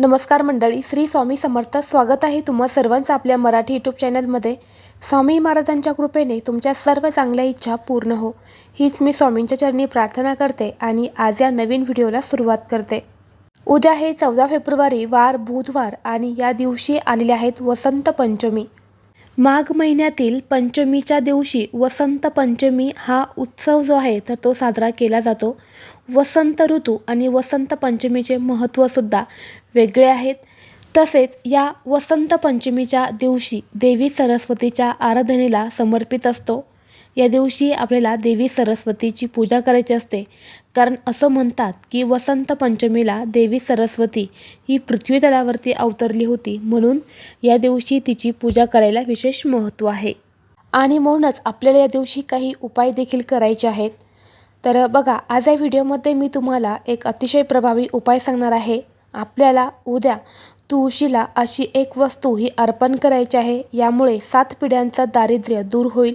नमस्कार मंडळी श्री स्वामी समर्थ स्वागत आहे तुम्हा सर्वांचं आपल्या मराठी यूट्यूब चॅनलमध्ये. स्वामी महाराजांच्या कृपेने तुमच्या सर्व चांगल्या इच्छा पूर्ण हो. हीच मी स्वामींच्या चरणी प्रार्थना करते आणि आज या नवीन व्हिडिओला सुरुवात करते. उद्या हे चौदा फेब्रुवारी वार बुधवार आणि या दिवशी आलेले आहेत वसंत पंचमी. माघ महिन्यातील पंचमीच्या दिवशी वसंत पंचमी हा उत्सव जो आहे तर तो साजरा केला जातो. वसंत ऋतू आणि वसंत पंचमीचे महत्त्वसुद्धा वेगळे आहेत. तसेच या वसंत पंचमीच्या दिवशी देवी सरस्वतीच्या आराधनेला समर्पित असतो. या दिवशी आपल्याला देवी सरस्वतीची पूजा करायची असते. कारण असं म्हणतात की वसंत पंचमीला देवी सरस्वती ही पृथ्वी तलावरती अवतरली होती. म्हणून या दिवशी तिची पूजा करायला विशेष महत्त्व आहे. आणि म्हणूनच आपल्याला या दिवशी काही उपाय देखील करायचे आहेत. तर बघा आज या व्हिडिओमध्ये मी तुम्हाला एक अतिशय प्रभावी उपाय सांगणार आहे. आपल्याला उद्या तुळशीला अशी एक वस्तू ही अर्पण करायची आहे. यामुळे सात पिढ्यांचं दारिद्र्य दूर होईल.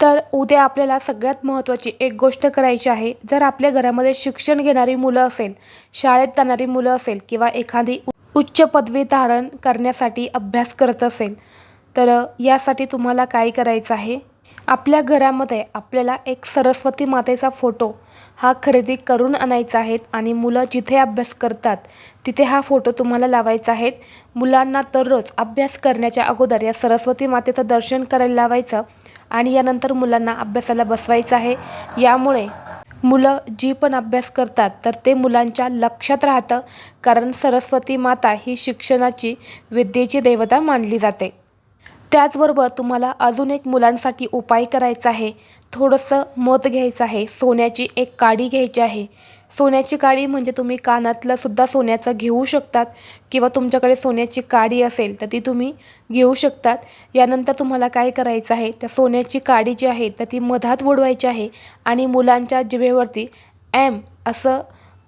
तर उद्या आपल्याला सगळ्यात महत्त्वाची एक गोष्ट करायची आहे. जर आपल्या घरामध्ये शिक्षण घेणारी मुलं असेल शाळेत जाणारी मुलं असेल किंवा एखादी उच्च पदवी धारण करण्यासाठी अभ्यास करत असेल तर यासाठी तुम्हाला काय करायचं आहे? आपल्या घरामध्ये आपल्याला एक सरस्वती मातेचा फोटो हा खरेदी करून आणायचा आहे आणि मुलं जिथे अभ्यास करतात तिथे हा फोटो तुम्हाला लावायचा आहे. मुलांना दररोज अभ्यास करण्याच्या अगोदर या सरस्वती मातेचं दर्शन करायला लावायचं. आणि यानंतर मुलांना अभ्यासाला बसवायचं आहे. यामुळे मुलं जी पण अभ्यास करतात तर ते मुलांच्या लक्षात राहतं कारण सरस्वती माता ही शिक्षणाची विद्येची देवता मानली जाते. त्याचबरोबर तुम्हाला अजून एक मुलांसाठी उपाय करायचा आहे. थोडंसं मत घ्यायचं आहे सोन्याची एक काडी घ्यायची आहे. सोन्याची काडी म्हणजे तुम्ही कानातलं सुद्धा सोन्याचं घेऊ शकतात किंवा तुमच्याकडे सोन्याची काडी असेल तर ती तुम्ही घेऊ शकतात. यानंतर तुम्हाला काय करायचं आहे? त्या सोन्याची काडी जी आहे तर ती मधात बुडवायची आहे आणि मुलांच्या जिभेवरती एम असं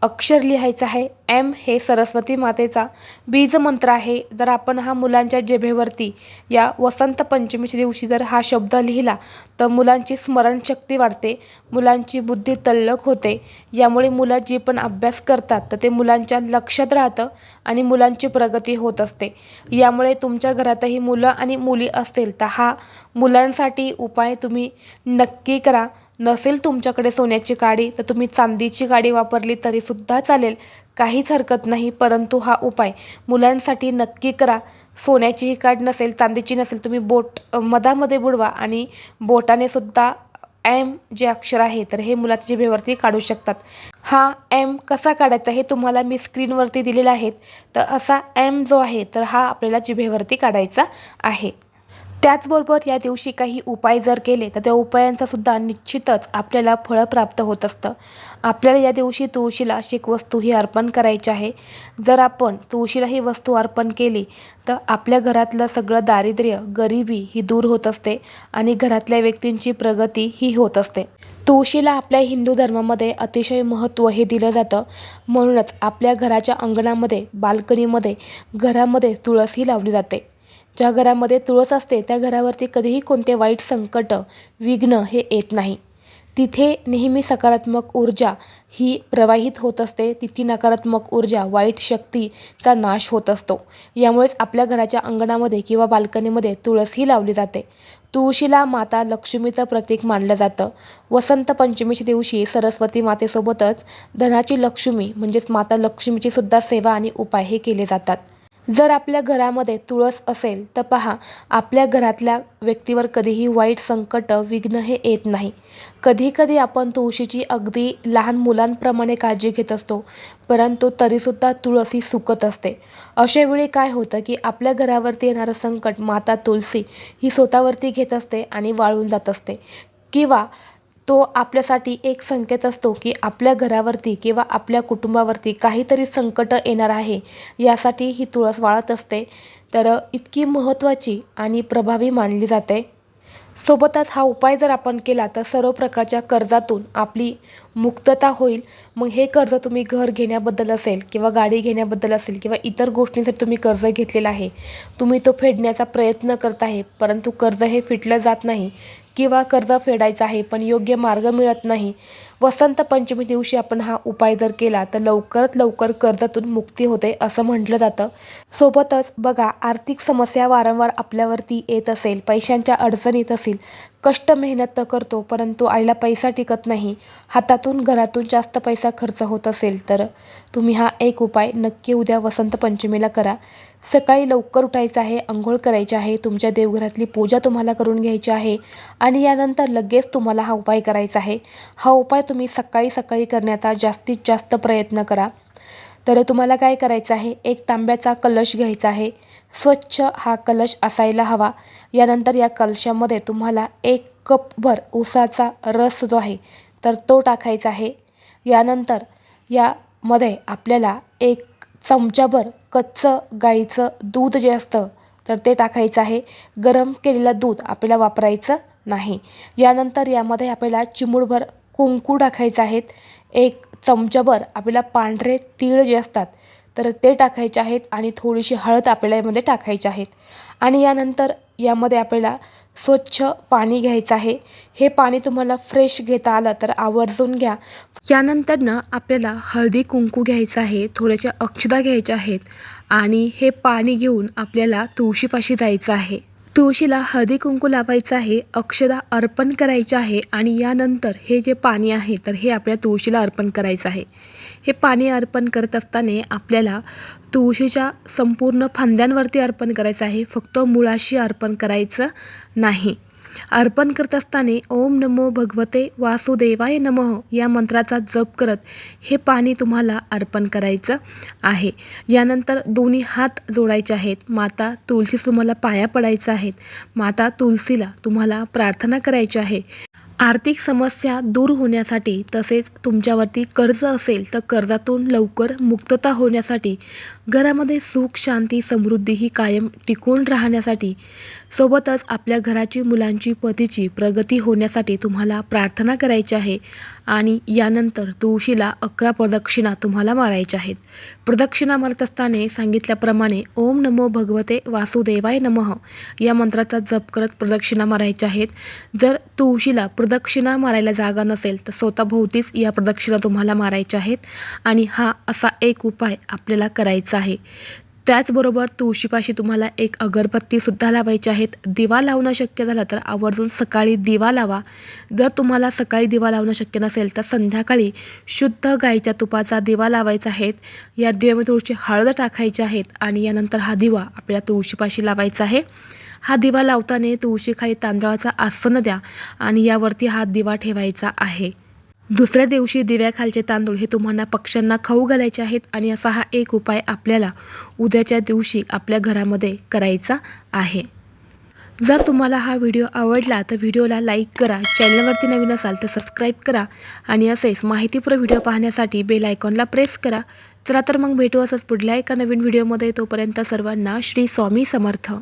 अक्षर लिहायचं आहे. एम हे सरस्वती मातेचा बीजमंत्र आहे. जर आपण हा मुलांच्या जेभेवरती या वसंत पंचमीच्या दिवशी जर हा शब्द लिहिला तर मुलांची स्मरणशक्ती वाढते मुलांची बुद्धी तल्लख होते. यामुळे मुलं जी पण अभ्यास करतात तर ते मुलांच्या लक्षात राहतं आणि मुलांची प्रगती होत असते. यामुळे तुमच्या घरातही मुलं आणि मुली असतील तर हा मुलांसाठी उपाय तुम्ही नक्की करा. नसेल तुमच्याकडे सोन्याची काडी तर तुम्ही चांदीची काडी वापरली तरीसुद्धा चालेल. काहीच हरकत नाही परंतु हा उपाय. मुलांसाठी नक्की करा. सोन्याचीही काड नसेल चांदीची नसेल तुम्ही बोट मधामध्ये बुडवा आणि बोटाने सुद्धा एम जे अक्षर आहे तर हे मुलाच्या जिभेवरती काढू शकतात. हा एम कसा काढायचा हे तुम्हाला मी स्क्रीनवरती दिलेला आहे तर असा एम जो आहे तर हा आपल्याला जिभेवरती काढायचा आहे. त्याचबरोबर या दिवशी काही उपाय जर केले तर त्या उपायांचा सुद्धा निश्चितच आपल्याला फळं प्राप्त होत असतं. आपल्याला या दिवशी तुळशीला अशी एक वस्तू ही अर्पण करायची आहे. जर आपण तुळशीला ही वस्तू अर्पण केली तर आपल्या घरातलं सगळं दारिद्र्य गरिबी ही दूर होत असते आणि घरातल्या व्यक्तींची प्रगती ही होत असते. तुळशीला आपल्या हिंदू धर्मामध्ये अतिशय महत्त्व हे दिलं जातं. म्हणूनच आपल्या घराच्या अंगणामध्ये बाल्कनीमध्ये घरामध्ये तुळस ही लावली जाते. ज्या घरामध्ये तुळस असते त्या घरावरती कधीही कोणते वाईट संकट विघ्न हे येत नाही. तिथे नेहमी सकारात्मक ऊर्जा ही प्रवाहित होत असते. तिथे नकारात्मक ऊर्जा वाईट शक्तीचा नाश होत असतो. यामुळेच आपल्या घराच्या अंगणामध्ये किंवा बाल्कनीमध्ये तुळस ही लावली जाते. तुळशीला माता लक्ष्मीचं प्रतीक मानलं जातं. वसंत पंचमीच्या दिवशी सरस्वती मातेसोबतच धनाची लक्ष्मी म्हणजेच माता लक्ष्मीची सुद्धा सेवा आणि उपाय हे केले जातात. जर आपल्या घरामध्ये तुळस असेल तर पहा आपल्या घरातल्या व्यक्तीवर कधीही वाईट संकट विघ्न हे येत नाही. कधीकधी आपण तुळशीची अगदी लहान मुलांप्रमाणे काळजी घेत असतो परंतु तरीसुद्धा तुळस ही सुकत असते. अशा वेळी काय होतं की आपल्या घरावरती येणारं संकट माता तुलसी ही स्वतःवरती घेत असते आणि वाळून जात असते. किंवा तो आपल्यासाठी एक संकेत असतो की आपल्या घरावरती किंवा आपल्या कुटुंबावरती काहीतरी संकट येणार आहे यासाठी ही तुळस वाळत असते. तर इतकी महत्त्वाची आणि प्रभावी मानली जाते. सोबतच हा उपाय जर आपण केला तर सर्व प्रकारच्या कर्जातून आपली मुक्तता होईल. मग हे कर्ज तुम्ही घर घेण्याबद्दल असेल किंवा गाडी घेण्याबद्दल असेल किंवा इतर गोष्टींसाठी तुम्ही कर्ज घेतलेला आहे तुम्ही तो फेडण्याचा प्रयत्न करत आहे परंतु कर्ज हे फिटलं जात नाही. किंवा कर्ज फेडायचं आहे पण योग्य मार्ग मिळत नाही. वसंत पंचमी दिवशी आपण हा उपाय जर केला तर लवकरात लवकर कर्जातून मुक्ती होते असं म्हटलं जातं. सोबतच बघा आर्थिक समस्या वारंवार आपल्यावरती येत असेल पैशांच्या अडचणीत असेल कष्ट मेहनत तर करतो परंतु आईला पैसा टिकत नाही. हातातून घरातून जास्त पैसा खर्च होत असेल तर तुम्ही हा एक उपाय नक्की उद्या वसंत पंचमीला करा. सकाळी लवकर उठायचं आहे आंघोळ करायची आहे तुमच्या देवघरातली पूजा तुम्हाला करून घ्यायची आहे आणि यानंतर लगेच तुम्हाला हा उपाय करायचा आहे. हा उपाय तुम्ही सकाळी सकाळी करण्याचा जास्तीत जास्त प्रयत्न करा. तर तुम्हाला काय करायचं आहे? एक तांब्याचा कलश घ्यायचा आहे. स्वच्छ हा कलश असायला हवा. यानंतर या कलशामध्ये तुम्हाला एक कपभर ऊसाचा रस जो आहे तर तो टाकायचा आहे. यानंतर यामध्ये आपल्याला एक चमचाभर कच्चं गाईचं दूध जे असतं तर ते टाकायचं आहे. गरम केलेलं दूध आपल्याला वापरायचं नाही. यानंतर यामध्ये आपल्याला चिमूडभर कुंकू टाकायचं आहेत. एक चमचाभर आपल्याला पांढरे तीळ जे असतात तर ते टाकायचे आहेत आणि थोडीशी हळद आपल्याला यामध्ये टाकायची आहेत. आणि यानंतर यामध्ये आपल्याला स्वच्छ पाणी घ्यायचं आहे. हे पाणी तुम्हाला फ्रेश घेता आलं तर आवर्जून घ्या. यानंतर ना आपल्याला हळदी कुंकू घ्यायचं आहे थोड्याशा अक्षदा घ्यायच्या आहेत आणि हे पाणी घेऊन आपल्याला तुळशीपाशी जायचं आहे. तुळशीला हळदी कुंकू लावायचं आहे अक्षदा अर्पण करायचं आहे आणि यानंतर हे जे पाणी आहे तर हे आपल्या तुळशीला अर्पण करायचं आहे. हे पाणी अर्पण करत असताना आपल्याला तुळशीच्या संपूर्ण फांद्यांवरती अर्पण करायचं आहे फक्त मुळाशी अर्पण करायचं नाही. अर्पण करत असताना ओम नमो भगवते वासुदेवाय नम या मंत्राचा जप करत हे पाणी तुम्हाला अर्पण करायचं आहे. यानंतर दोन्ही हात जोडायचे आहेत. माता तुलसीस तुम्हाला पाया पडायचं आहेत. माता तुलसीला तुम्हाला प्रार्थना करायची आहे. आर्थिक समस्या दूर होण्यासाठी तसेच तुमच्यावरती कर्ज असेल तर कर्जातून लवकर मुक्तता होण्यासाठी घरामध्ये सुख शांती समृद्धी ही कायम टिकून राहण्यासाठी सोबतच आपल्या घराची मुलांची पतीची प्रगती होण्यासाठी तुम्हाला प्रार्थना करायची आहे. आणि यानंतर तुळशीला अकरा प्रदक्षिणा तुम्हाला मारायच्या आहेत. प्रदक्षिणा मारत असताना सांगितल्याप्रमाणे ओम नमो भगवते वासुदेवाय नमः. या मंत्राचा जप करत प्रदक्षिणा मारायच्या आहेत. जर तुळशीला प्रदक्षिणा मारायला जागा नसेल तर स्वतःभोवतीच या प्रदक्षिणा तुम्हाला मारायच्या आहेत आणि हा असा एक उपाय आपल्याला करायचा आहे. त्याचबरोबर तुळशीपाशी तुम्हाला एक अगरबत्तीसुद्धा लावायची आहेत दिवा लावणं शक्य झालं तर आवर्जून सकाळी दिवा लावा. जर तुम्हाला सकाळी दिवा लावणं शक्य नसेल तर संध्याकाळी शुद्ध गाईच्या तुपाचा दिवा लावायचा आहेत या दिव्यामध्ये थोडीशी हळद टाकायची आहेत आणि यानंतर हा दिवा आपल्या तुळशीपाशी लावायचा आहे. हा दिवा लावताना तुळशीखाली तांदळाचा आसन द्या आणि यावरती हा दिवा ठेवायचा आहे. दुसऱ्या दिवशी दिव्याखालचे तांदूळ हे तुम्हाला पक्ष्यांना खाऊ घालायचे आहेत आणि असा हा एक उपाय आपल्याला उद्याच्या दिवशी आपल्या घरामध्ये करायचा आहे. जर तुम्हाला हा व्हिडिओ आवडला तर व्हिडिओला लाईक करा चॅनलवरती नवीन असाल तर सबस्क्राईब करा आणि असेच माहितीपूर्ण व्हिडिओ पाहण्यासाठी बेल आयकॉनला प्रेस करा. चला तर मग भेटू असंच पुढल्या एका नवीन व्हिडिओमध्ये. तोपर्यंत सर्वांना श्री स्वामी समर्थ.